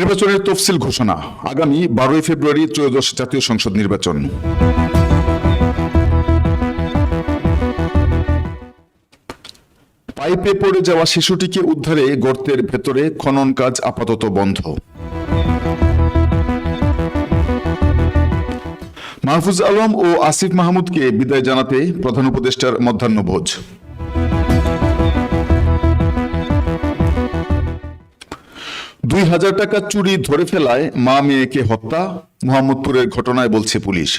নির্বাচনের তফসিল ঘোষণা, আগামী বারোই ফেব্রুয়ারি ত্রয়োদশ জাতীয় সংসদ নির্বাচন। পাইপে পড়ে যাওয়া শিশুটিকে উদ্ধারে গর্তের ভেতরে খনন কাজ আপাতত বন্ধ। মাহফুজ আলম ও আসিফ মাহমুদকে বিদায় জানাতে প্রধান উপদেষ্টার মধ্যাহ্নভোজ। দুই হাজার টাকা চুরি ধরে ফেলায় মা মেয়েকে হত্যা, মোহাম্মদপুরের ঘটনায় বলছে পুলিশ।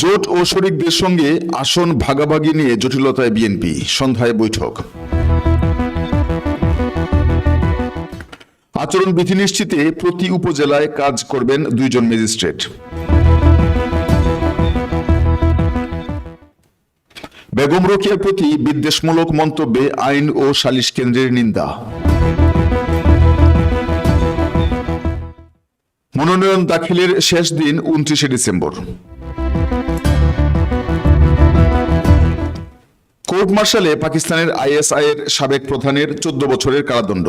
জোট ও শরিকদের সঙ্গে আসন ভাগাভাগি নিয়ে জটিলতায় বিএনপি। সন্ধ্যায় বৈঠক। আচরণ বিধি নিশ্চিতে প্রতি উপজেলায় কাজ করবেন দুইজন ম্যাজিস্ট্রেট। বেগম রোকিয়ার প্রতি বিদ্বেষমূলক মন্তব্যে আইন ও সালিশ কেন্দ্রের নিন্দা। মনোনয়ন দাখিলের শেষ দিন উনত্রিশে ডিসেম্বর। কোর্ট মার্শালে পাকিস্তানের আইএসআই এর সাবেক প্রধানের চোদ্দ বছরের কারাদণ্ড।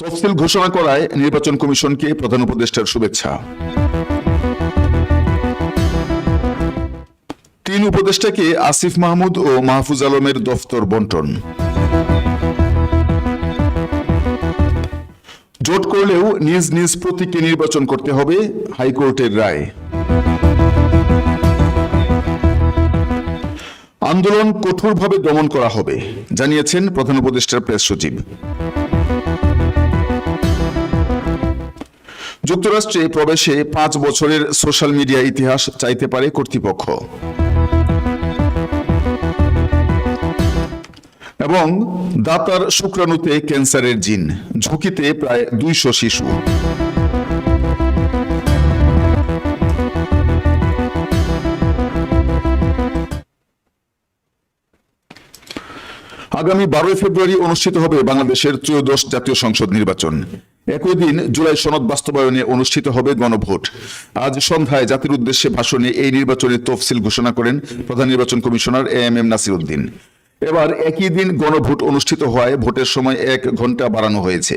তফসিল ঘোষণা করায় নির্বাচন কমিশনকে প্রধান উপদেষ্টার শুভেচ্ছা। তিন উপদেষ্টাকে আসিফ মাহমুদ ও মাহফুজ আলমের দফতর বন্টন। জোট করলেও নিজ নিজ প্রতীকে নির্বাচন করতে হবে হাইকোর্টের রায়। আন্দোলন কঠোরভাবে দমন করা হবে, জানিয়েছেন প্রধান উপদেষ্টার প্রেস সচিব। যুক্তরাষ্ট্রে প্রবেশে পাঁচ বছরের সোশ্যাল মিডিয়া ইতিহাস চাইতে পারে কর্তৃপক্ষ। এবং দাতার শুক্রাণুতে ক্যান্সারের জিন, ঝুঁকিতে প্রায় দুইশো শিশু। আগামী বারোই ফেব্রুয়ারি অনুষ্ঠিত হবে বাংলাদেশের ত্রয়োদশ জাতীয় সংসদ নির্বাচন। একই দিন জুলাই সনদ বাস্তবায়নে অনুষ্ঠিত হবে গণভোট। আজ সন্ধ্যায় জাতির উদ্দেশ্যে ভাষণে এই নির্বাচনের তফসিল ঘোষণা করেন প্রধান নির্বাচন commissioner A M M Nasir Uddin এবার একই দিন গণভোট অনুষ্ঠিত হওয়ায় ভোটের সময় এক ঘণ্টা বাড়ানো হয়েছে।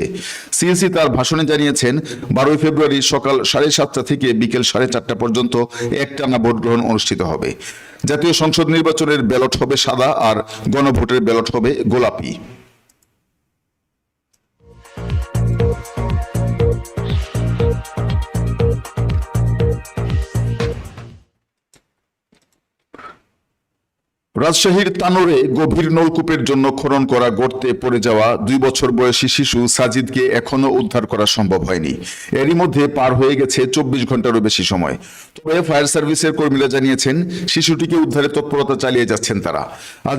সিএসি তার ভাষণে জানিয়েছেন, বারোই ফেব্রুয়ারি সকাল সাড়ে সাতটা থেকে বিকেল সাড়ে চারটা পর্যন্ত একটানা ভোট গ্রহণ অনুষ্ঠিত হবে। জাতীয় সংসদ নির্বাচনের ব্যালট হবে সাদা আর গণভোটের ব্যালট হবে গোলাপি। রাজশাহীর তানোরে গভীর নলকূপের জন্য খনন করা গর্তে পড়ে যাওয়া দুই বছর বয়সী শিশু সাজিদকে এখনও উদ্ধার করা সম্ভব হয়নি। এরই মধ্যে পার হয়ে গেছে চব্বিশ ঘন্টারও বেশি সময়। তবে ফায়ার সার্ভিসের কর্মীরা জানিয়েছেন, শিশুটিকে উদ্ধারে তৎপরতা চালিয়ে যাচ্ছেন তারা। আজ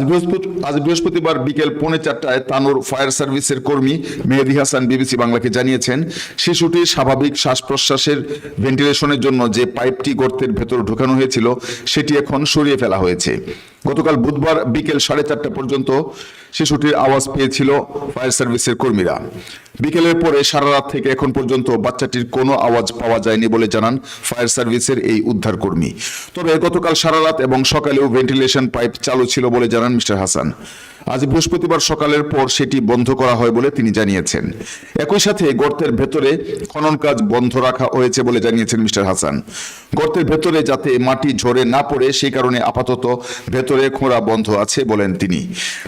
আজ বৃহস্পতিবার বিকেল পৌনে চারটায় তানোর ফায়ার সার্ভিসের কর্মী মেহেদি হাসান বিবিসি বাংলাকে জানিয়েছেন শিশুটির স্বাভাবিক শ্বাস প্রশ্বাসের ভেন্টিলেশনের জন্য যে পাইপটি গর্তের ভেতর ঢোকানো হয়েছিল, সেটি এখন সরিয়ে ফেলা হয়েছে। গতকাল বুধবার বিকেল সাড়ে চারটা পর্যন্ত শিশুটির আওয়াজ পেয়েছিল ফায়ার সার্ভিসের কর্মীরা। বিকেলের পরে সারা রাত থেকে এখন পর্যন্ত বাচ্চাটির কোনো আওয়াজ পাওয়া যায়নি বলে জানান ফায়ার সার্ভিসের এই উদ্ধার কর্মী। তবে গতকাল সারা রাত এবং সকালেও ভেন্টিলেশন পাইপ চালু ছিল বলে জানান মিস্টার হাসান। আজ বৃহস্পতিবার সকালের পর সেটি বন্ধ করা হয় বলে তিনি জানিয়েছেন। একই সাথে গর্তের ভেতরে খনন কাজ বন্ধ রাখা হয়েছে বলে জানিয়েছেন মিস্টার হাসান। গর্তের ভেতরে যাতে মাটি ঝরে না পড়ে সেই কারণে আপাতত ভেতরে খোঁড়া বন্ধ আছে বলেন তিনি।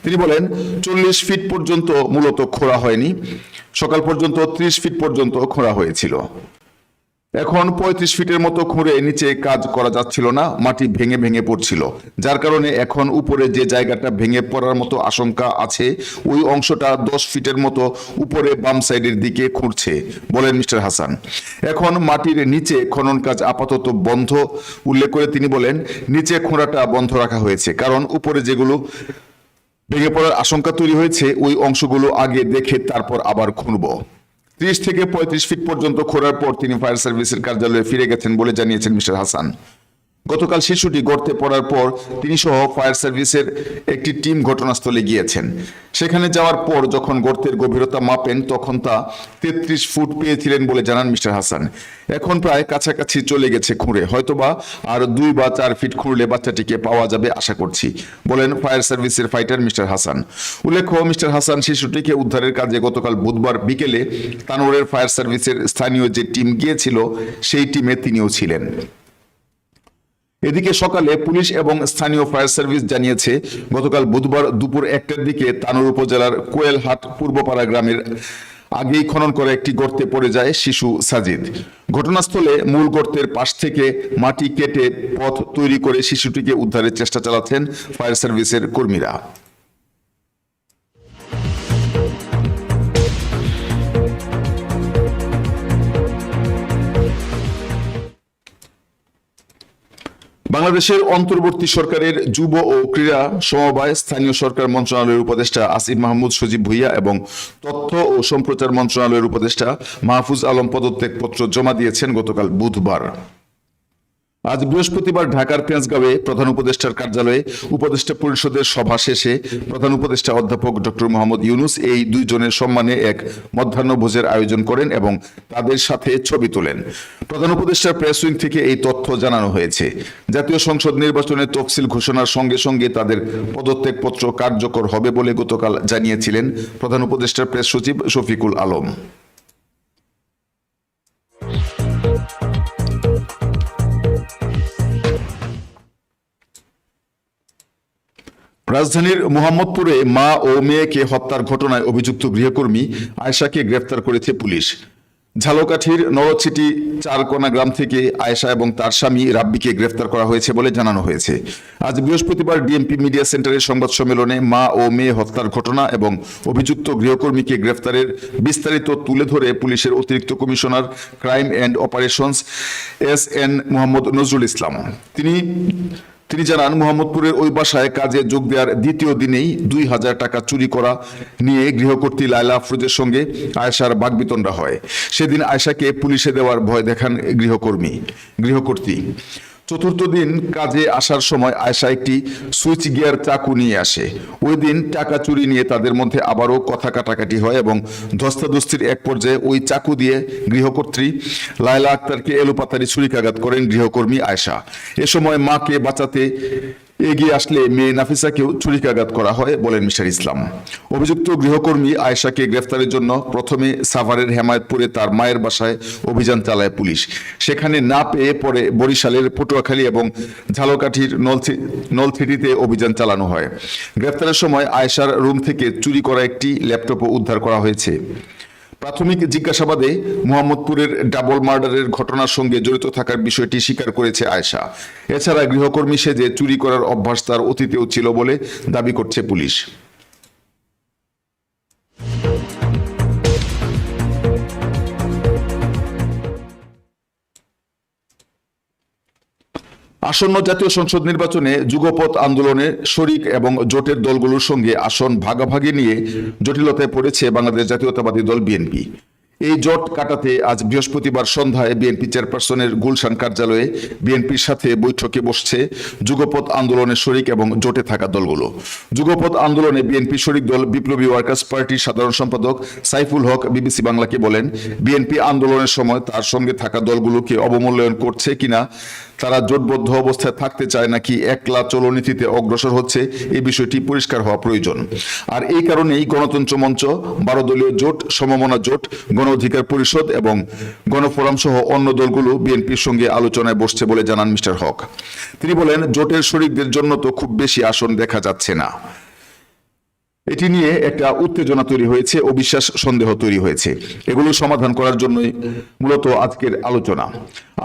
তিনি বলেন চল্লিশ ফিট পর্যন্ত মূলত খোঁড়া হয়নি। সকাল পর্যন্ত ত্রিশ ফিট পর্যন্ত খোঁড়া হয়েছিল। এখন পঁয়ত্রিশ ফিটের মতো খুঁড়ে নিচে কাজ করা যাচ্ছিল না, মাটি ভেঙে ভেঙে পড়ছিল। যার কারণে এখন উপরে যে জায়গাটা ভেঙে পড়ার মতো আশঙ্কা আছে, ওই অংশটা দশ ফিটের মতো উপরে বাম সাইডের দিকে খুঁড়ছে, বলেন মিস্টার হাসান। এখন মাটির নিচে খনন কাজ আপাতত বন্ধ, উল্লেখ করে তিনি বলেন, নিচে খোঁড়াটা বন্ধ রাখা হয়েছে, কারণ উপরে যেগুলো ভেঙে পড়ার আশঙ্কা তৈরি হয়েছে, ওই অংশগুলো আগে দেখে তারপর আবার খুঁড়ব ত্রিশ থেকে পঁয়ত্রিশ ফিট পর্যন্ত খোঁড়ার পর তিনি ফায়ার সার্ভিসের কার্যালয়ে ফিরে গেছেন বলে জানিয়েছেন মিস্টার হাসান। গতকাল শিশুটি গর্তে পড়ার পর তিনি সহ ফায়ার সার্ভিসের একটি টিম ঘটনাস্থলে গিয়েছেন। সেখানে যাওয়ার পর যখন গর্তের গভীরতা মাপেন, তখন তা তেত্রিশ ফুট পেয়েছিলেন বলে জানান মিস্টার হাসান। এখন প্রায় কাছাকাছি চলে গেছে খুঁড়ে। হয়তোবা আর দুই বা চার ফিট খুঁড়লে বাচ্চাটিকে পাওয়া যাবে আশা করছি, বলেন ফায়ার সার্ভিসের ফাইটার মিস্টার হাসান। উল্লেখ্য, মিস্টার হাসান শিশুটিকে উদ্ধারের কাজে গতকাল বুধবার বিকেলে তানোরের ফায়ার সার্ভিসের স্থানীয় যে টিম গিয়েছিল, সেই টিমে তিনিও ছিলেন। এদিকে সকালে পুলিশ এবং স্থানীয় ফায়ার সার্ভিস জানিয়েছে, গতকাল বুধবার দুপুর একটার দিকে তানুর উপজেলার কোয়েলহাট পূর্বপাড়া গ্রামের আগেই খনন করে একটি গর্তে পড়ে যায় শিশু সাজিদ। ঘটনাস্থলে মূল গর্তের পাশ থেকে মাটি কেটে পথ তৈরি করে শিশুটিকে উদ্ধারের চেষ্টা চালাচ্ছেন ফায়ার সার্ভিসের কর্মীরা। বাংলাদেশের অন্তর্বর্তী সরকারের যুব ও ক্রীড়া সমবায় স্থানীয় সরকার মন্ত্রণালয়ের উপদেষ্টা আসিফ মাহমুদ সজীব ভুইয়া এবং তথ্য ও সম্প্রচার মন্ত্রণালয়ের উপদেষ্টা মাহফুজ আলম পদত্যাগপত্র জমা দিয়েছেন গতকাল বুধবার। আজ বৃহস্পতিবার ঢাকার তেজগাঁওয়ে প্রধান উপদেষ্টার কার্যালয়ে উপদেষ্টা পরিষদের সভা শেষে প্রধান উপদেষ্টা অধ্যাপক ডক্টর মোহাম্মদ ইউনুস এই দুইজনের সম্মানে এক মধ্যাহ্নভোজের আয়োজন করেন এবং তাদের সাথে ছবি তোলেন। প্রধান উপদেষ্টার প্রেস উইং থেকে এই তথ্য জানানো হয়েছে। জাতীয় সংসদ নির্বাচনের তফসিল ঘোষণার সঙ্গে সঙ্গে তাদের পদত্যাগপত্র কার্যকর হবে বলে গতকাল জানিয়েছিলেন প্রধান উপদেষ্টার প্রেস সচিব শফিকুল আলম। রাজধানীর মোহাম্মদপুরে মা ও মেয়েকে হত্যার ঘটনায় অভিযুক্ত গৃহকর্মী আয়শাকে গ্রেফতার করেছে পুলিশ। ঝালকাঠির নরছিটি চারকোনা গ্রাম থেকে আয়েশা এবং তার স্বামী রাব্বিকে গ্রেফতার করা হয়েছে বলে জানানো হয়েছে। আজ বৃহস্পতিবার ডিএমপি মিডিয়া সেন্টারের সংবাদ সম্মেলনে মা ও মেয়ে হত্যার ঘটনা এবং অভিযুক্ত গৃহকর্মীকে গ্রেফতারের বিস্তারিত তুলে ধরে পুলিশের অতিরিক্ত commissioner crime and operations S N Mohammad Nazrul Islam. তিনি তিনি জানান, মোহাম্মদপুরের ওই বাসায় কাজে যোগ দেওয়ার দ্বিতীয় দিনেই দুই হাজার টাকা চুরি করা নিয়ে গৃহকর্ত্রী লায়লা আফরোজের সঙ্গে আয়েশার বাগবিতণ্ডা হয়। সেদিন আয়েশাকে পুলিশে দেওয়ার ভয় দেখান গৃহকর্মী গৃহকর্ত্রী চতুর্থ দিন কাজে আসার সময় আয়সা একটি সুইচ গিয়ার চাকু নিয়ে আসে। ওই দিন টাকা চুরি নিয়ে তাদের মধ্যে আবারও কথা কাটাকাটি হয় এবং ধস্তাধস্তির এক পর্যায়ে ওই চাকু দিয়ে গৃহকর্ত্রী লায়লা আক্তারকে এলোপাতারি ছুরিকাঘাত করেন গৃহকর্মী আয়সা এ সময় মাকে বাঁচাতে এগিয়ে আসলে মেয়ে নাফিসাকেও ছুরিকাঘাত করা হয় বলেন মিস্টার ইসলাম। অভিযুক্ত গৃহকর্মী আয়েশাকে গ্রেফতারের জন্য প্রথমে সাভারের হেমায়তপুরে তার মায়ের বাসায় অভিযান চালায় পুলিশ। সেখানে না পেয়ে পরে বরিশালের পটুয়াখালী এবং ঝালকাঠির নলথি নলথিটিতে অভিযান চালানো হয়। গ্রেফতারের সময় আয়েশার রুম থেকে চুরি করা একটি ল্যাপটপও উদ্ধার করা হয়েছে। প্রাথমিক জিজ্ঞাসাবাদে মোহাম্মদপুরের ডাবল মার্ডারের ঘটনার সঙ্গে জড়িত থাকার বিষয়টি স্বীকার করেছে আয়সা এছাড়া গৃহকর্মী সেজে চুরি করার অভ্যাস তার অতীতেও ছিল বলে দাবি করছে পুলিশ। আসন্ন জাতীয় সংসদ নির্বাচনে যুগপথ আন্দোলনে শরিক এবং জোটের দলগুলোর সঙ্গে আসন ভাগাভাগি নিয়ে জটিলতায় পড়েছে বাংলাদেশ জাতীয়তাবাদী দল বিএনপি। এই জট কাটাতে আজ বৃহস্পতিবার সন্ধ্যায় বিএনপি চেয়ারপারসনের গুলশান কার্যালয়ে বিএনপির সাথে বৈঠকে বসছে যুগপথ আন্দোলনের শরিক এবং জোটে থাকা দলগুলো। যুগপথ আন্দোলনে বিএনপি শরিক দল বিপ্লবী ওয়ার্কার্স পার্টির সাধারণ সম্পাদক সাইফুল হক বিবিসি বাংলাকে বলেন, বিএনপি আন্দোলনের সময় তার সঙ্গে থাকা দলগুলোকে অবমূল্যায়ন করছে কিনা তারা জোটবদ্ধ অবস্থায় থাকতে চায় নাকি একলা চলনীতিতে অগ্রসর হচ্ছে এই বিষয়টি পরিষ্কার হওয়া প্রয়োজন। আর এই কারণেই গণতন্ত্র মঞ্চ বারো দলীয় জোট, সমমনা জোট, গণ অধিকার পরিষদ এবং গণফোরাম সহ অন্য দলগুলো বিএনপির সঙ্গে আলোচনায় বসছে বলে জানান মিস্টার হক। তিনি বলেন, জোটের শরিকদের জন্য তো খুব বেশি আসন দেখা যাচ্ছে না। এটি নিয়ে একটা উত্তেজনা তৈরি হয়েছে অবিশ্বাস সন্দেহ তৈরি হয়েছে। এগুলো সমাধান করার জন্যই মূলত আজকের আলোচনা।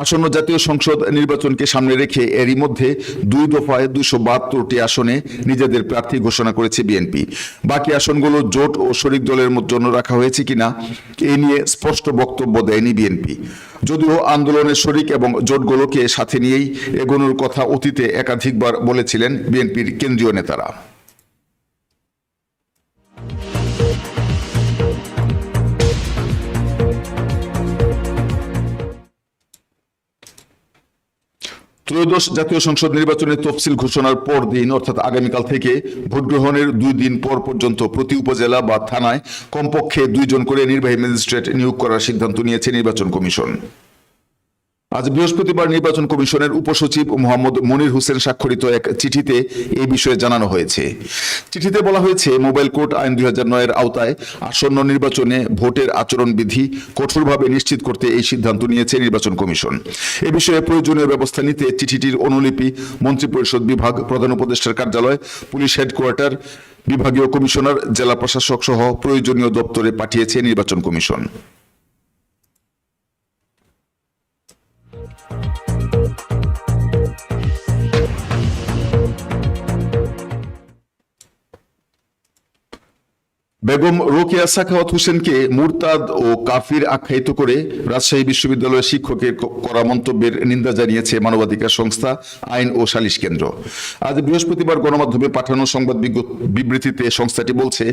আসন্ন জাতীয় সংসদ নির্বাচনকে সামনে রেখে এরই মধ্যে দুই দফায় দুশো বাহাত্তরটি আসনে নিজেদের প্রার্থী ঘোষণা করেছে বিএনপি। বাকি আসনগুলো জোট ও শরিক দলের জন্য রাখা হয়েছে কিনা, এ নিয়ে স্পষ্ট বক্তব্য দেয়নি বিএনপি। যদিও আন্দোলনের শরিক এবং জোটগুলোকে সাথে নিয়েই এগোনোর কথা অতীতে একাধিকবার বলেছিলেন বিএনপির কেন্দ্রীয় নেতারা। ত্রয়োদশ জাতীয় সংসদ নির্বাচনের তফসিল ঘোষণার পর দিন, অর্থাৎ আগামীকাল থেকে ভোট গ্রহণের দুই দিন পর পর্যন্ত প্রতি উপজেলা বা থানায় কমপক্ষে দুইজন করে নির্বাহী ম্যাজিস্ট্রেট নিয়োগ করার সিদ্ধান্ত নিয়েছে নির্বাচন কমিশন। আজ বৃহস্পতিবার নির্বাচন কমিশনের উপসচিব মোহাম্মদ মনির হোসেন স্বাক্ষরিত এক চিঠিতে এই বিষয়ে জানানো হয়েছে। চিঠিতে বলা হয়েছে, মোবাইল কোর্ট আইন দুই নয়ের আওতায় আসন্ন নির্বাচনে ভোটের আচরণবিধি কঠোরভাবে নিশ্চিত করতে এই সিদ্ধান্ত নিয়েছে নির্বাচন কমিশন। এ বিষয়ে প্রয়োজনীয় ব্যবস্থা নিতে চিঠিটির অনুলিপি মন্ত্রিপরিষদ বিভাগ প্রধান উপদেষ্টার কার্যালয়, পুলিশ হেডকোয়ার্টার, বিভাগীয় কমিশনার, জেলা প্রশাসক সহ প্রয়োজনীয় দপ্তরে পাঠিয়েছে নির্বাচন কমিশন। বেগম রোকেয়া সাখাওয়াত হোসেনকে মুরতাদ ও কাফির আখ্যায়িত করে রাজশাহী বিশ্ববিদ্যালয়ের শিক্ষকের করা মন্তব্যের নিন্দা জানিয়েছে মানবাধিকার সংস্থা আইন ও সালিশ কেন্দ্র। আজ বৃহস্পতিবার গণমাধ্যমে পাঠানো সংবাদ বিবৃতিতে সংস্থাটি বলছে,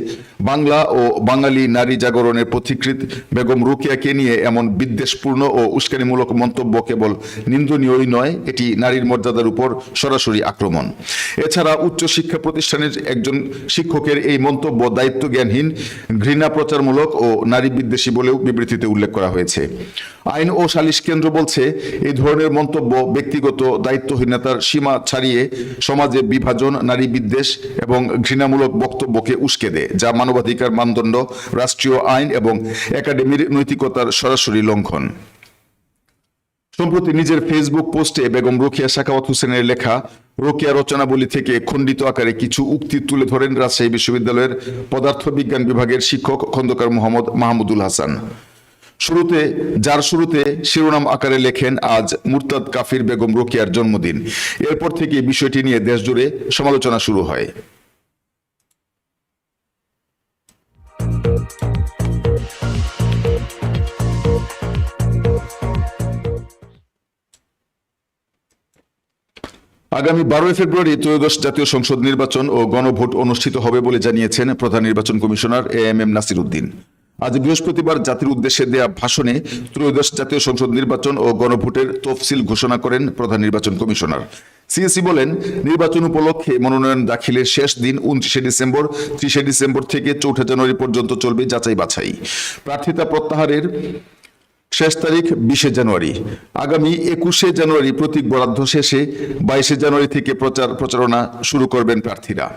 বাংলা ও বাঙালি নারী জাগরণের পথিকৃত বেগম রোকেয়াকে নিয়ে এমন বিদ্বেষপূর্ণ ও উস্কানিমূলক মন্তব্য কেবল নিন্দনীয়ই নয়, এটি নারীর মর্যাদার উপর সরাসরি আক্রমণ। এছাড়া উচ্চ শিক্ষা প্রতিষ্ঠানের একজন শিক্ষকের এই মন্তব্য দায়িত্ব জ্ঞানহীন ঘৃণা প্রচারমূলক ও নারী বিদ্বেষী বলেও বিবৃতিতে উল্লেখ করা হয়েছে। আইন ও সালিশ কেন্দ্র বলছে এই ধরনের মন্তব্য ব্যক্তিগত দায়িত্বহীনতার সীমা ছাড়িয়ে সমাজে বিভাজন, নারী বিদ্বেষ এবং ঘৃণামূলক বক্তব্যকে উস্কে দেয়, যা মানবাধিকার মানদণ্ড, রাষ্ট্রীয় আইন এবং একাডেমির নৈতিকতার সরাসরি লঙ্ঘন। সম্প্রতি নিজের ফেসবুক পোস্টে বেগম রোকেয়া সাকাওয়াত হোসেনের লেখা, রোকেয়া রচনাবলী থেকে খণ্ডিত আকারে কিছু উক্তি তুলে ধরেন রাজশাহী বিশ্ববিদ্যালয়ের পদার্থবিজ্ঞান বিভাগের শিক্ষক খন্দকার মোহাম্মদ মাহমুদুল হাসান। শুরুতে, যার শুরুতে শিরোনাম আকারে লেখেন আজ মুরতাদ কাফির বেগম রোকেয়ার জন্মদিন। এরপর থেকে বিষয়টি নিয়ে দেশজুড়ে সমালোচনা শুরু হয়। আগামী বারোই ফেব্রুয়ারি ত্রয়োদশ জাতীয় সংসদ নির্বাচন ও গণভোট অনুষ্ঠিত হবে বলে জানিয়েছেন প্রধান নির্বাচন commissioner A M M Nasir Uddin. আজ বৃহস্পতিবার জাতির উদ্দেশ্যে দেয়া ভাষণে ত্রয়োদশ জাতীয় সংসদ নির্বাচন ও গণভোটের তফসিল ঘোষণা করেন প্রধান নির্বাচন কমিশনার। সিএসি বলেন, নির্বাচন উপলক্ষে মনোনয়ন দাখিলের শেষ দিন উনত্রিশে ডিসেম্বর, ত্রিশে ডিসেম্বর থেকে চৌঠা জানুয়ারি পর্যন্ত চলবে যাচাই বাছাই প্রার্থিতা প্রত্যাহারের শেষ তারিখ বিশে জানুয়ারি। আগামী একুশে জানুয়ারি প্রতীক বরাদ্দ শেষে বাইশে জানুয়ারি থেকে প্রচার প্রচারণা শুরু করবেন প্রার্থীরা।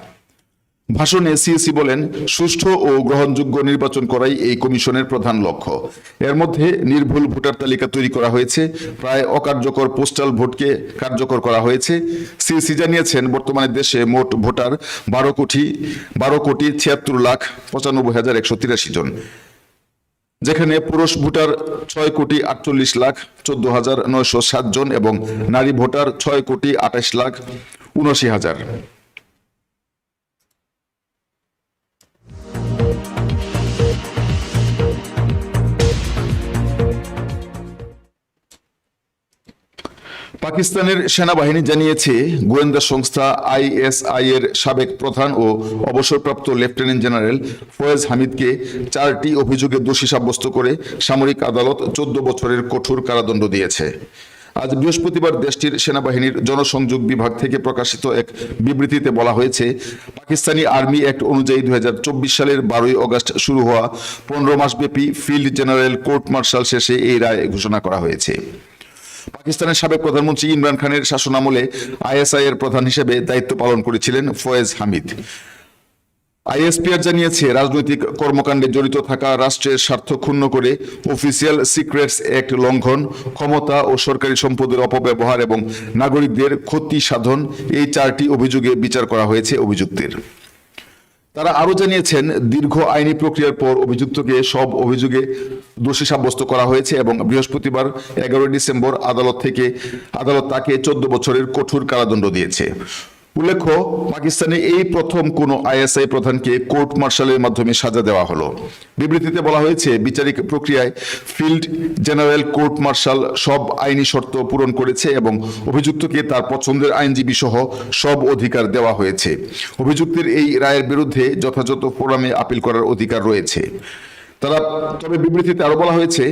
ভাষণে সিএসি বলেন, সুষ্ঠু ও গ্রহণযোগ্য নির্বাচন করাই এই কমিশনের প্রধান লক্ষ্য। এর মধ্যে নির্ভুল ভোটার তালিকা তৈরি করা হয়েছে, প্রায় অকার্যকর পোস্টাল ভোটকে কার্যকর করা হয়েছে। সিএসি জানিয়েছেন, বর্তমানে দেশে মোট ভোটার বারো কোটি বারো কোটি ছিয়াত্তর লাখ পঁচানব্বই হাজার একশো তিরাশি জন। যেখানে পুরুষ ভোটার ছয় কোটি আটচল্লিশ লাখ চোদ্দ হাজার নয়শো সাতজন এবং নারী ভোটার ছয় কোটি আঠাশ লাখ উনআশি হাজার। পাকিস্তানের সেনাবাহিনী জানিয়েছে, গোয়েন্দা সংস্থা আইএসআই এর সাবেক প্রধান ও অবসরপ্রাপ্ত লেফটেন্যান্ট জেনারেল ফয়েজ হামিদকে চারটি অভিযোগে দোষী সাব্যস্ত করে সামরিক আদালত চোদ্দ বছরের কঠোর কারাদণ্ড দিয়েছে। আজ বৃহস্পতিবার দেশটির সেনাবাহিনীর জনসংযোগ বিভাগ থেকে প্রকাশিত এক বিবৃতিতে বলা হয়েছে, পাকিস্তানি আর্মি অ্যাক্ট অনুযায়ী দু হাজার চব্বিশ সালের বারোই অগস্ট শুরু হওয়া পনেরো মাসব্যাপী ফিল্ড জেনারেল কোর্ট মার্শাল শেষে এই রায় ঘোষণা করা হয়েছে। পাকিস্তানের সাবেক প্রধানমন্ত্রী ইমরান খানের শাসনামলে আইএসআই এর প্রধান হিসেবে দায়িত্ব পালন করেছিলেন ফয়েজ হামিদ। আইএসপিআর জানিয়েছে, রাজনৈতিক কর্মকাণ্ডে জড়িত থাকা রাষ্ট্রের স্বার্থ ক্ষুণ্ণ করে অফিসিয়াল সিক্রেটস অ্যাক্ট লঙ্ঘন, ক্ষমতা ও সরকারি সম্পদের অপব্যবহার এবং নাগরিকদের ক্ষতি সাধন এই চারটি অভিযোগে বিচার করা হয়েছে অভিযুক্তের। তারা আরও জানিয়েছেন, দীর্ঘ আইনি প্রক্রিয়ার পর অভিযুক্তকে সব অভিযোগে দোষী সাব্যস্ত করা হয়েছে এবং বৃহস্পতিবার এগারোই ডিসেম্বর আদালত থেকে, আদালত তাকে চোদ্দ বছরের কঠোর কারাদণ্ড দিয়েছে। উল্লেখ্য, পাকিস্তানে এই প্রথম কোন আইএসআই প্রধানকে কোর্ট মার্শালের মাধ্যমে সাজা দেওয়া হলো। বিবৃতিতে বলা হয়েছে, বিচারিক প্রক্রিয়ায় ফিল্ড জেনারেল, কোর্ট মার্শাল সব আইনি শর্ত পূরণ করেছে এবং অভিযুক্তকে তার পছন্দের আইনজীবী সহ সব অধিকার দেওয়া হয়েছে। অভিযুক্তের এই রায়ের বিরুদ্ধে যথাযথ ফোরামে আপিল করার অধিকার রয়েছে। তারা তবে বিবৃতিতে আরও বলা হয়েছে,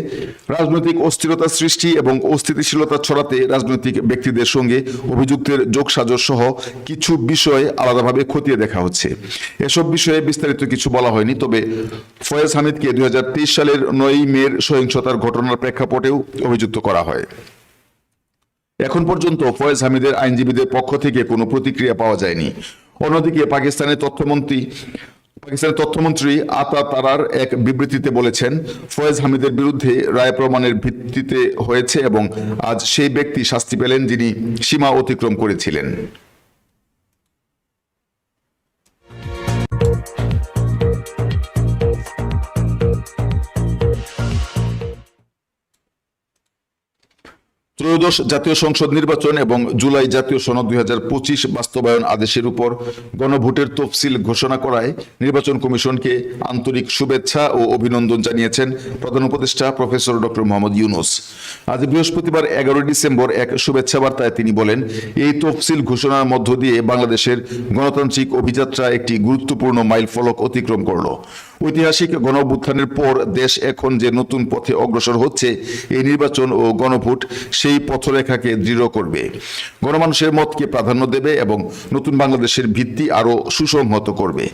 রাজনৈতিক অস্থিরতা সৃষ্টি এবং অস্থিতিশীলতা ছড়াতে রাজনৈতিক ব্যক্তিদের সঙ্গে অভিযুক্তের যোগসাজশ সহ কিছু বিষয় আলাদাভাবে খতিয়ে দেখা হচ্ছে। এসব বিষয়ে বিস্তারিত কিছু বলা হয়নি, তবে ফয়েজ হামিদকে দুই সালের নয় মের সহিংসতার ঘটনার প্রেক্ষাপটেও অভিযুক্ত করা হয়। এখন পর্যন্ত ফয়েজ হামিদের আইনজীবীদের পক্ষ থেকে কোনো প্রতিক্রিয়া পাওয়া যায়নি। অন্যদিকে পাকিস্তানের তথ্যমন্ত্রী পাকিস্তানের তথ্যমন্ত্রী আতা তারার এক বিবৃতিতে বলেছেন, ফয়েজ হামিদের বিরুদ্ধে রায় প্রমাণের ভিত্তিতে হয়েছে এবং আজ সেই ব্যক্তি শাস্তি পেলেন যিনি সীমা অতিক্রম করেছিলেন। ত্রয়োদশ জাতীয় সংসদ নির্বাচন এবং জুলাই জাতীয় সনদ দুই হাজার পঁচিশ বাস্তবায়ন আদেশের উপর গণভোটের তফসিল ঘোষণা করায় নির্বাচন কমিশনকে আন্তরিক শুভেচ্ছা ও অভিনন্দন জানিয়েছেন প্রধান উপদেষ্টা প্রফেসর ডক্টর মোহাম্মদ ইউনুস। আজ বৃহস্পতিবার এগারোই ডিসেম্বর এক শুভেচ্ছা বার্তায় তিনি বলেন, এই তফসিল ঘোষণার মধ্য দিয়ে বাংলাদেশের গণতান্ত্রিক অভিযাত্রা একটি গুরুত্বপূর্ণ মাইল ফলক অতিক্রম করল। ঐতিহাসিক গণ পর দেশ এখন যে নতুন পথে অগ্রসর হচ্ছে, এই নির্বাচন ও গণভোট সেই পথরেখাকে দৃঢ় করবে। গণমানুষের মতকে প্রাধান্য দেবে এবং নতুন বাংলাদেশের ভিত্তি আরও সুসংহত করবে।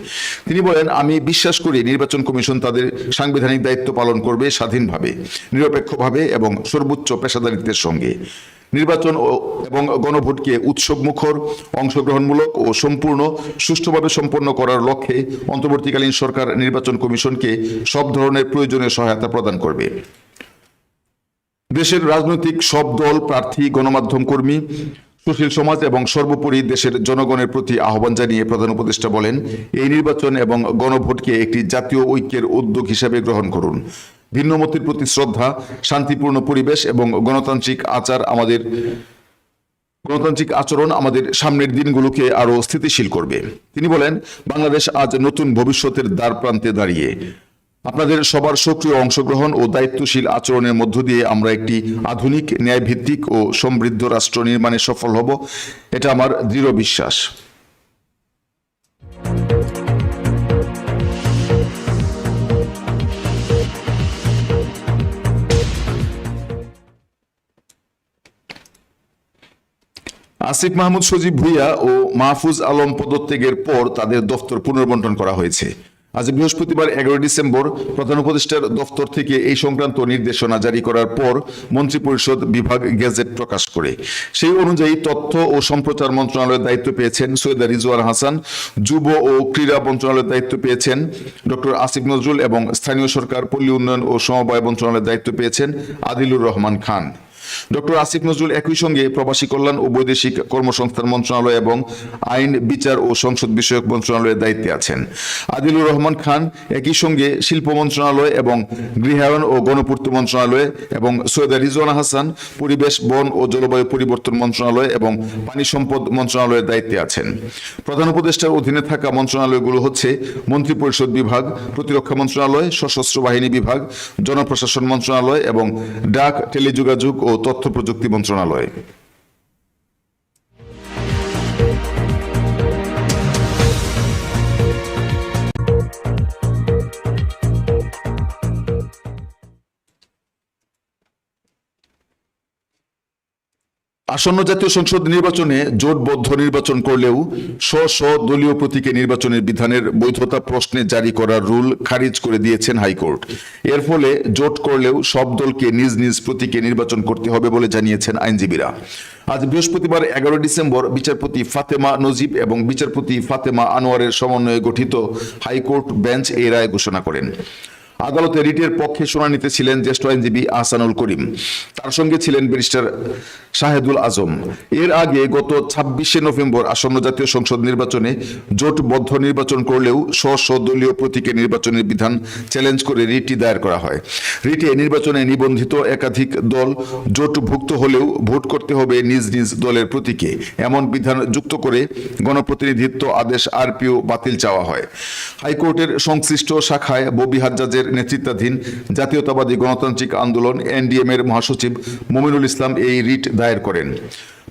তিনি বলেন, আমি বিশ্বাস করি নির্বাচন কমিশন তাদের সাংবিধানিক দায়িত্ব পালন করবে স্বাধীনভাবে, নিরপেক্ষভাবে এবং সর্বোচ্চ পেশাদারিত্বের সঙ্গে। নির্বাচন এবং গণভোটকে উৎসব মুখর অংশগ্রহণমূলক ও সম্পূর্ণ, সুষ্ঠুভাবে সম্পন্ন করার লক্ষ্যে অন্তর্বর্তীকালীন সরকার নির্বাচন কমিশনকে সব ধরনের প্রয়োজনীয় সহায়তা প্রদান করবে। দেশের রাজনৈতিক সব দল, প্রার্থী, গণমাধ্যম কর্মী, সুশীল সমাজ এবং সর্বোপরি দেশের জনগণের প্রতি আহ্বান জানিয়ে প্রধান উপদেষ্টা বলেন, এই নির্বাচন এবং গণভোটকে একটি জাতীয় ঐক্যের উদ্যোগ হিসেবে গ্রহণ করুন। ভিন্নমতির প্রতি শ্রদ্ধা, শান্তিপূর্ণ পরিবেশ এবং গণতান্ত্রিক আচার আমাদের গণতান্ত্রিক আচরণ আমাদের সামনের দিনগুলোকে আরও স্থিতিশীল করবে। তিনি বলেন, বাংলাদেশ আজ নতুন ভবিষ্যতের দ্বার প্রান্তে দাঁড়িয়ে। আপনাদের সবার সক্রিয় অংশগ্রহণ ও দায়িত্বশীল আচরণের মধ্য দিয়ে আমরা একটি আধুনিক, ন্যায়ভিত্তিক ও সমৃদ্ধ রাষ্ট্র নির্মাণে সফল হব, এটা আমার দৃঢ় বিশ্বাস। আসিফ মাহমুদ সজীব ভুইয়া ও মাহফুজ আলম পদত্যাগের পর তাদের দফতর পুনর্বন্টন করা হয়েছে। আজ বৃহস্পতিবার এগারো ডিসেম্বর প্রধান উপদেষ্টার দফতর থেকে এই সংক্রান্ত নির্দেশনা জারি করার পর মন্ত্রিপরিষদ বিভাগ গেজেট প্রকাশ করে। সেই অনুযায়ী তথ্য ও সম্প্রচার মন্ত্রণালয়ের দায়িত্ব পেয়েছেন সৈয়দা রিজওয়ান হাসান, যুব ও ক্রীড়া মন্ত্রণালয়ের দায়িত্ব পেয়েছেন ডক্টর আসিফ নজরুল এবং স্থানীয় সরকার, পল্লী উন্নয়ন ও সমবায় মন্ত্রণালয়ের দায়িত্ব পেয়েছেন আদিলুর রহমান খান। ডক্টর আসিফ নজরুল একই সঙ্গে প্রবাসী কল্যাণ ও বৈদেশিক কর্মসংস্থান মন্ত্রণালয় এবং আইন, বিচার ও সংসদ বিষয়ক মন্ত্রণালয়ের দায়িত্বে আছেন। আদিলুর রহমান খান একই সঙ্গে শিল্প মন্ত্রণালয় এবং গৃহায়ন ও গণপূর্ত মন্ত্রণালয় এবং সৈয়দা রিজওয়ানা হাসান পরিবেশ, বন ও জলবায়ু পরিবর্তন মন্ত্রণালয় এবং পানি সম্পদ মন্ত্রণালয়ের দায়িত্বে আছেন। প্রধান উপদেষ্টার অধীনে থাকা মন্ত্রণালয়গুলো হচ্ছে মন্ত্রিপরিষদ বিভাগ, প্রতিরক্ষা মন্ত্রণালয়, সশস্ত্র বাহিনী বিভাগ, জনপ্রশাসন মন্ত্রণালয় এবং ডাক, টেলিযোগাযোগ ও তথ্য প্রযুক্তি মন্ত্রণালয়। আসন্ন জাতীয় সংসদ নির্বাচনে জোটবদ্ধ নির্বাচন করলেও স্ব স্ব দলীয় প্রতীকে নির্বাচনের বিধানের বৈধতা প্রশ্নে জারি করা রুল খারিজ করে দিয়েছেন হাইকোর্ট। এর ফলে জোট করলেও সব দলকে নিজ নিজ প্রতীকে নির্বাচন করতে হবে বলে জানিয়েছেন আইনজীবীরা। আজ বৃহস্পতিবার এগারো ডিসেম্বর বিচারপতি ফাতেমা নজিব এবং বিচারপতি ফাতেমা আনোয়ারের সমন্বয়ে গঠিত হাইকোর্ট বেঞ্চ এই রায় ঘোষণা করেন। আদালতে রিটের পক্ষে শুনানিতে ছিলেন জ্যেষ্ঠ আইনজীবী আহসানুল করিম। তার সঙ্গে ছিলেন ব্যারিস্টার শাহেদুল আজম। এর আগে গত ছাব্বিশে নভেম্বর আসন্ন জাতীয় সংসদ নির্বাচনে জোটবদ্ধ নির্বাচন করলেও স্ব স্ব দলীয় প্রতীকে নির্বাচনের বিধান চ্যালেঞ্জ করে রিটটি দায়ের করা হয়। রিটে নির্বাচনে নিবন্ধিত একাধিক দল জোটভুক্ত হলেও ভোট করতে হবে নিজ নিজ দলের প্রতীকে। এমন বিধান যুক্ত করে গণপ্রতিনিধিত্ব আদেশ আরপিও বাতিল চাওয়া হয়। হাইকোর্টের সংশ্লিষ্ট শাখায় ববি হাজ্জাজের নেতৃত্বাধীন জাতীয়তাবাদী গণতান্ত্রিক আন্দোলন এনডিএমের মহাসচিব মোমিনুল ইসলাম এই রিট দায়ের করেন।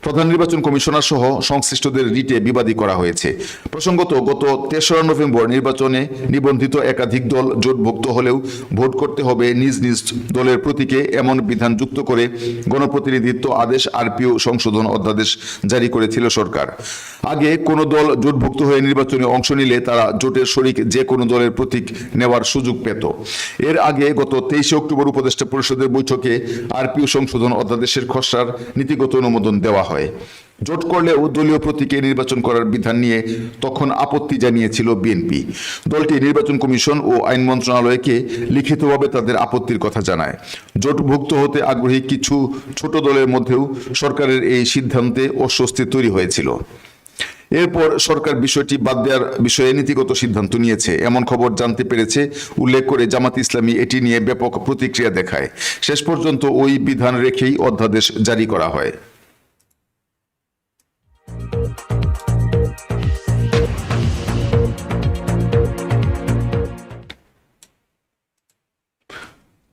প্রধান নির্বাচন কমিশনার সহ সংশ্লিষ্টদের রিটে বিবাদী করা হয়েছে। প্রসঙ্গত, গত তেসরা নভেম্বর নির্বাচনে নিবন্ধিত একাধিক দল জোটভুক্ত হলেও ভোট করতে হবে নিজ নিজ দলের প্রতীকে এমন বিধান যুক্ত করে গণপ্রতিনিধিত্ব আদেশ আরপিও সংশোধন অধ্যাদেশ জারি করেছিল সরকার। আগে কোনো দল জোটভুক্ত হয়ে নির্বাচনে অংশ নিলে তারা জোটের শরিক যে কোনো দলের প্রতীক নেওয়ার সুযোগ পেত। এর আগে গত তেইশে অক্টোবর উপদেষ্টা পরিষদের বৈঠকে আরপিও সংশোধন অধ্যাদেশের খসড়ার নীতিগত অনুমোদন দেওয়া হয়। জোট করলেও দলীয় প্রতীকে নির্বাচন করার বিধান নিয়ে তখন আপত্তি জানিয়েছিল বিএনপি। দলটি নির্বাচন কমিশন ও আইন মন্ত্রণালয়কে লিখিতভাবে তাদের আপত্তির কথা জানায়। জোটভুক্ত হতে আগ্রহী কিছু ছোট দলের মধ্যেও সরকারের এই সিদ্ধান্তে অস্বস্তি তৈরি হয়েছিল। এরপর সরকার বিষয়টি বাদ দেওয়ার বিষয়ে নীতিগত সিদ্ধান্ত নিয়েছে। এমন খবর জানতে পেরেছে, উল্লেখ করে জামাত ইসলামী এটি নিয়ে ব্যাপক প্রতিক্রিয়া দেখায়। শেষ পর্যন্ত ওই বিধান রেখেই অধ্যাদেশ জারি করা হয়।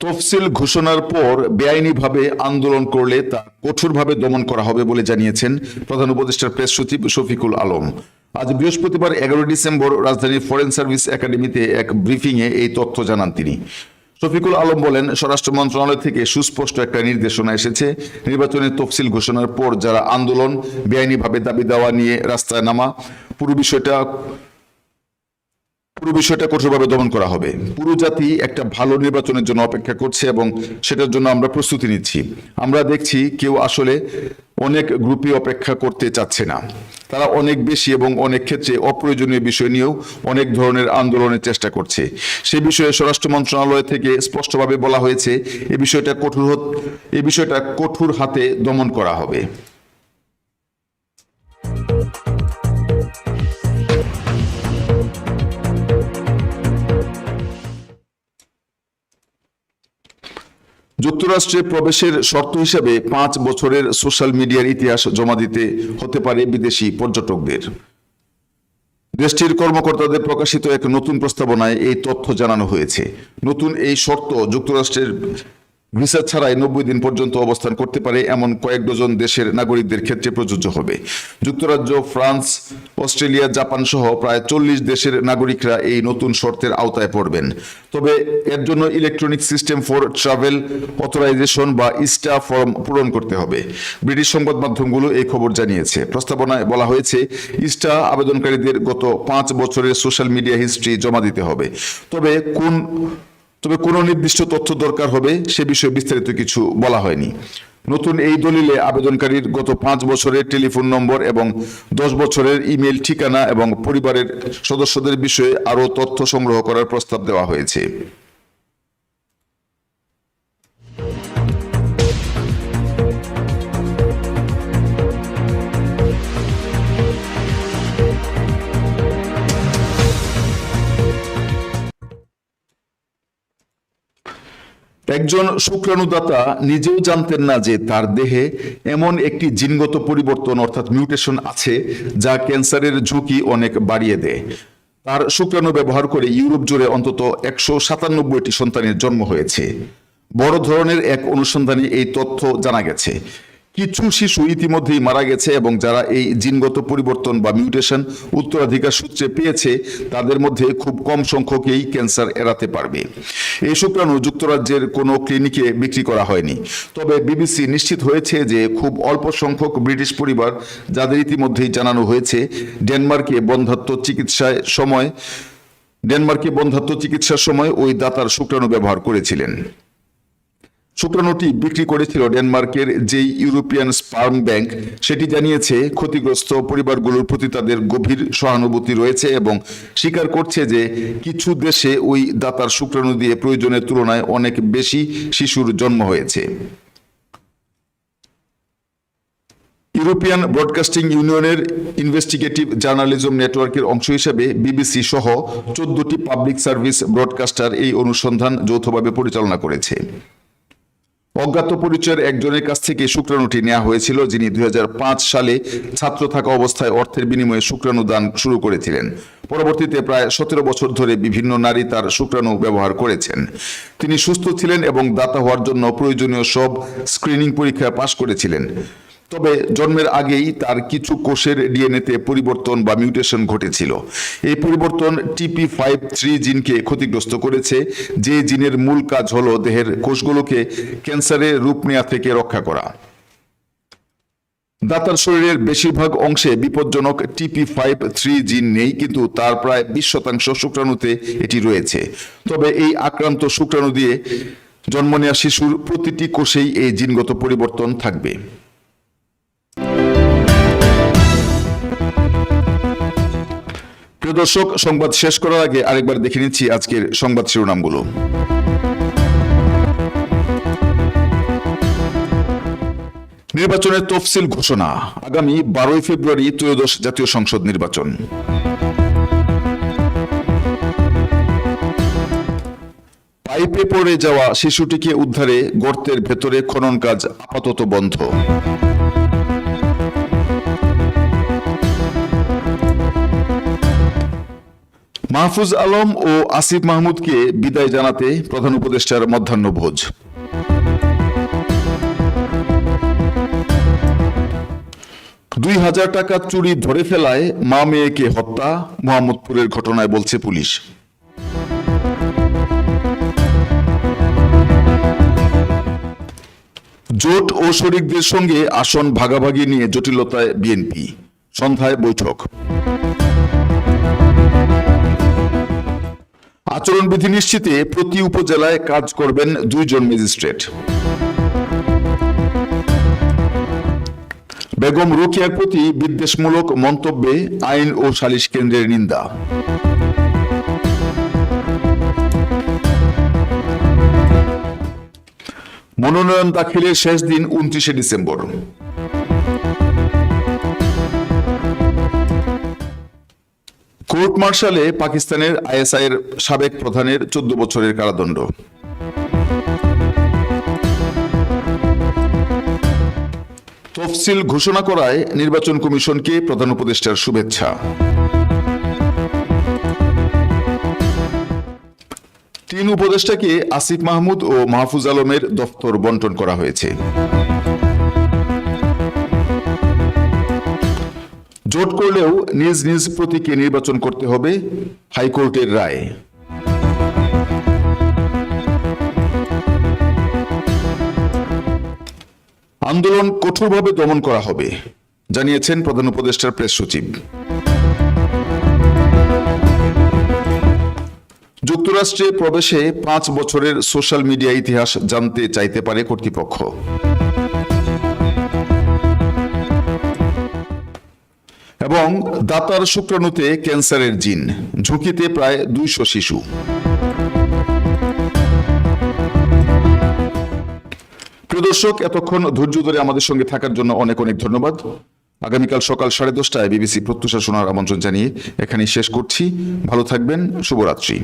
তফসিল ঘোষণার পর বেআইনিভাবে আন্দোলন করলে তা কঠোরভাবে দমন করা হবে বলে জানিয়েছেন প্রধান উপদেষ্টার প্রেস সচিব শফিকুল আলম। আজ বৃহস্পতিবার এগারো ডিসেম্বর রাজধানীর ফরেন সার্ভিস একাডেমিতে এক ব্রিফিংয়ে এই তথ্য জানান তিনি। শফিকুল আলম বলেন, স্বরাষ্ট্র মন্ত্রণালয় থেকে সুস্পষ্ট একটা নির্দেশনা এসেছে। নির্বাচনের তফসিল ঘোষণার পর যারা আন্দোলন, বেআইনিভাবে দাবি দেওয়া নিয়ে রাস্তায় নামা, পুরো বিষয়টা পুরো বিষয়টা কঠোরভাবে দমন করা হবে। পুরো জাতি একটা ভালো নির্বাচনের জন্য অপেক্ষা করছে এবং সেটার জন্য আমরা প্রস্তুতি নিচ্ছি। আমরা দেখছি কেউ আসলে অনেক গ্রুপই অপেক্ষা করতে চাচ্ছে না। তারা অনেক বেশি এবং অনেক ক্ষেত্রে অপ্রয়োজনীয় বিষয় নিয়েও অনেক ধরনের আন্দোলনের চেষ্টা করছে। সে বিষয়ে স্বরাষ্ট্র মন্ত্রণালয় থেকে স্পষ্টভাবে বলা হয়েছে, এ বিষয়টা কঠোর এই বিষয়টা কঠোর হাতে দমন করা হবে। যুক্তরাষ্ট্রে প্রবেশের শর্ত হিসেবে পাঁচ বছরের সোশ্যাল মিডিয়ার ইতিহাস জমা দিতে হতে পারে বিদেশি পর্যটকদের। দেশটির কর্মকর্তাদের প্রকাশিত এক নতুন প্রস্তাবনায় এই তথ্য জানানো হয়েছে। নতুন এই শর্ত যুক্তরাষ্ট্রের ভিসা ছাড়াই নব্বই দিন পর্যন্ত অবস্থান করতে পারে এমন কয়েক ডজন দেশের নাগরিকদের ক্ষেত্রে প্রযোজ্য হবে। যুক্তরাজ্য, ফ্রান্স, অস্ট্রেলিয়া, জাপান সহ প্রায় চল্লিশ দেশের নাগরিকরা এই নতুন শর্তের আওতায় পড়বেন। তবে এর জন্য electronic system for travel authorization বা ইস্টা ফর্ম পূরণ করতে হবে। ব্রিটিশ সংবাদ মাধ্যমগুলো এই খবর জানিয়েছে। প্রস্তাবনায় বলা হয়েছে, ইস্টা আবেদনকারীদের গত পাঁচ বছরের সোশ্যাল মিডিয়া হিস্ট্রি জমা দিতে হবে। তবে কোন তবে কোনো নির্দিষ্ট তথ্য দরকার হবে, সে বিষয়ে বিস্তারিত কিছু বলা হয়নি। নতুন এই দলিলে আবেদনকারীর গত পাঁচ বছরের টেলিফোন নম্বর এবং দশ বছরের ইমেল ঠিকানা এবং পরিবারের সদস্যদের বিষয়ে আরও তথ্য সংগ্রহ করার প্রস্তাব দেওয়া হয়েছে। একজন শুক্রাণুদাতা নিজেও জানতেন না যে তার দেহে এমন একটি জিনগত পরিবর্তন অর্থাৎ মিউটেশন আছে যা ক্যান্সারের ঝুঁকি অনেক বাড়িয়ে দেয়। তার শুক্রাণু ব্যবহার করে ইউরোপ জুড়ে অন্তত একশো সাতানব্বইটি সন্তানের জন্ম হয়েছে। বড় ধরনের এক অনুসন্ধানে এই তথ্য জানা গেছে। কিছু শিশু ইতিমধ্যেই মারা গেছে এবং যারা এই জিনগত পরিবর্তন বা মিউটেশন উত্তরাধিকার সূত্রে পেয়েছে, তাদের মধ্যে খুব কম সংখ্যকেই ক্যান্সার এড়াতে পারবে। এই শুক্রাণু যুক্তরাজ্যের কোনো ক্লিনিকে বিক্রি করা হয়নি। তবে বিবিসি নিশ্চিত হয়েছে যে খুব অল্প সংখ্যক ব্রিটিশ পরিবার, যাদের ইতিমধ্যেই জানানো হয়েছে, ডেনমার্কে বন্ধাত্ম চিকিৎসায় সময়, ডেনমার্কে বন্ধাত্ম চিকিৎসার সময় ওই দাতার শুক্রাণু ব্যবহার করেছিলেন। শুক্রাণুটি বিক্রি করেছিল ডেনমার্কের যেই ইউরোপিয়ান স্পার্ম ব্যাংক, সেটি জানিয়েছে ক্ষতিগ্রস্ত পরিবারগুলোর প্রতি তাদের গভীর সহানুভূতি রয়েছে এবং স্বীকার করছে যে কিছু দেশে ওই দাতার শুক্রাণু দিয়ে প্রয়োজনের তুলনায় অনেক বেশি শিশুর জন্ম হয়েছে। ইউরোপিয়ান ব্রডকাস্টিং ইউনিয়নের ইনভেস্টিগেটিভ জার্নালিজম নেটওয়ার্কের অংশ হিসেবে বিবিসি সহ চোদ্দটি পাবলিক সার্ভিস ব্রডকাস্টার এই অনুসন্ধান যৌথভাবে পরিচালনা করেছে। অজ্ঞাত পরিচয়ের একজনের কাছ থেকে শুক্রাণুটি নেওয়া হয়েছিল, যিনি দুই হাজার পাঁচ সালে ছাত্র থাকা অবস্থায় অর্থের বিনিময়ে শুক্রাণু দান শুরু করেছিলেন। পরবর্তীতে প্রায় সতেরো বছর ধরে বিভিন্ন নারী তার শুক্রাণু ব্যবহার করেছেন। তিনি সুস্থ ছিলেন এবং দাতা হওয়ার জন্য প্রয়োজনীয় সব স্ক্রিনিং পরীক্ষা পাশ করেছিলেন। তবে জন্মের আগেই তার কিছু কোষের ডিএনএতে পরিবর্তন বা মিউটেশন ঘটেছিল। এই পরিবর্তন টিপি ফাইভ থ্রি জিনকে ক্ষতিগ্রস্ত করেছে। যে জিনের মূল কাজ হলো দেহের কোষগুলোকে ক্যান্সারের রূপ নেওয়া থেকে রক্ষা করা। দাতার শরীরের বেশিরভাগ অংশে বিপজ্জনক টিপি ফাইভ থ্রি জিন নেই, কিন্তু তার প্রায় বিশ শতাংশ শুক্রাণুতে এটি রয়েছে। তবে এই আক্রান্ত শুক্রাণু দিয়ে জন্ম নেওয়া শিশুর প্রতিটি কোষেই এই জিনগত পরিবর্তন থাকবে। প্রিয় দর্শক, সংবাদ শেষ করার আগে আরেকবার দেখে নিচ্ছি আজকের সংবাদ শিরোনামগুলো। নির্বাচনের তফসিল ঘোষণা, আগামী বারোই ফেব্রুয়ারি ত্রয়োদশ জাতীয় সংসদ নির্বাচন। পাইপে পড়ে যাওয়া শিশুটিকে উদ্ধারে গর্তের ভেতরে খনন কাজ আপাতত বন্ধ। মাহফুজ আলম ও আসিফ মাহমুদকে বিদায় জানাতে প্রধান উপদেষ্টার মধ্যাহ্নভোজ। দুই হাজার টাকা চুরি ধরে ফেলায় মা মেয়েকে হত্যা, মোহাম্মদপুরের ঘটনায় বলছে পুলিশ। জোট ও শরিকদের সঙ্গে আসন ভাগাভাগি নিয়ে জটিলতায় বিএনপি। সন্ধ্যায় বৈঠক। আচরণবিধি নিশ্চিতে প্রতি উপজেলায় কাজ করবেন দুইজন ম্যাজিস্ট্রেট। বেগম রোকিয়ার প্রতি বিদ্বেষমূলক মন্তব্যে আইন ও সালিশ কেন্দ্রের নিন্দা। মনোনয়ন দাখিলের শেষ দিন উনত্রিশে ডিসেম্বর। কোর্ট মার্শালে পাকিস্তানের আইএসআই এর সাবেক প্রধানের চোদ্দ বছরের কারাদণ্ড। তফসিল ঘোষণা করায় নির্বাচন কমিশনকে প্রধান উপদেষ্টার শুভেচ্ছা। তিন উপদেষ্টাকে আসিফ মাহমুদ ও মাহফুজ আলমের দফতর বন্টন করা হয়েছে। জোট করলেও নিজ নিজ প্রতীকে নির্বাচন করতে হবে হাইকোর্টের রায়। আন্দোলন কঠোরভাবে দমন করা হবে, জানিয়েছেন প্রধান উপদেষ্টার প্রেস সচিব। যুক্তরাষ্ট্রে প্রবেশে পাঁচ বছরের সোশ্যাল মিডিয়া ইতিহাস জানতে চাইতে পারে কর্তৃপক্ষ। এবং দাতার শুক্রাণুতে ক্যান্সারের জিন, ঝুঁকিতে প্রায় দুইশো শিশু। প্রিয় দর্শক, এতক্ষণ ধৈর্য ধরে আমাদের সঙ্গে থাকার জন্য অনেক অনেক ধন্যবাদ। আগামীকাল সকাল সাড়ে দশটায় বিবিসি প্রত্যুষা শোনার আমন্ত্রণ জানিয়ে এখানেই শেষ করছি। ভালো থাকবেন, শুভরাত্রি।